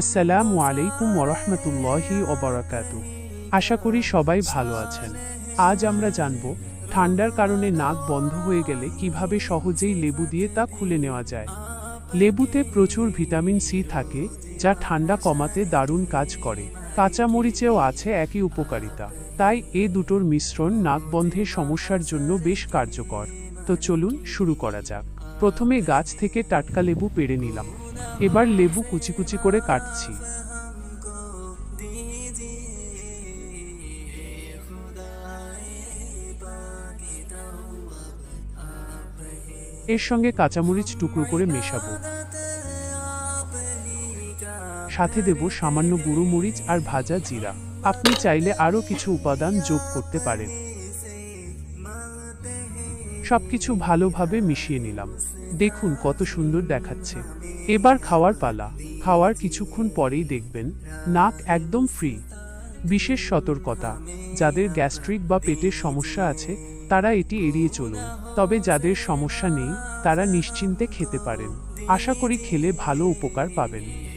আসসালামু আলাইকুম ওরহমতুল্লাহি ওবরাকাতু আশা করি সবাই ভালো আছেন। আজ আমরা জানব, ঠান্ডার কারণে নাক বন্ধ হয়ে গেলে কীভাবে সহজেই লেবু দিয়ে তা খুলে নেওয়া যায়। লেবুতে প্রচুর ভিটামিন সি থাকে, যা ঠান্ডা কমাতে দারুণ কাজ করে। কাঁচামরিচেও আছে একই উপকারিতা। তাই এ দুটোর মিশ্রণ নাক বন্ধের সমস্যার জন্য বেশ কার্যকর। তো চলুন শুরু করা যাক। প্রথমে গাছ থেকে টাটকা লেবু পেড়ে নিলাম। এবার লেবু কুচি কুচি করে কাটছি। এর সঙ্গে কাঁচামরিচ টুকরো করে মেশাবো। সাথে দেব সামান্য গুঁড়ো মরিচ আর ভাজা জিরা। আপনি চাইলে আরও কিছু উপাদান যোগ করতে পারেন। সবকিছু ভালোভাবে মিশিয়ে নিলাম। দেখুন কত সুন্দর দেখাচ্ছে। এবার খাওয়ার পালা। খাওয়ার কিছুক্ষণ পরেই দেখবেন, নাক একদম ফ্রি বিশেষ সতর্কতা, যাদের গ্যাস্ট্রিক বা পেটের সমস্যা আছে, তারা এটি এড়িয়ে চলুন। তবে যাদের সমস্যা নেই, তারা নিশ্চিন্তে খেতে পারেন। আশা করি খেলে ভালো উপকার পাবেন।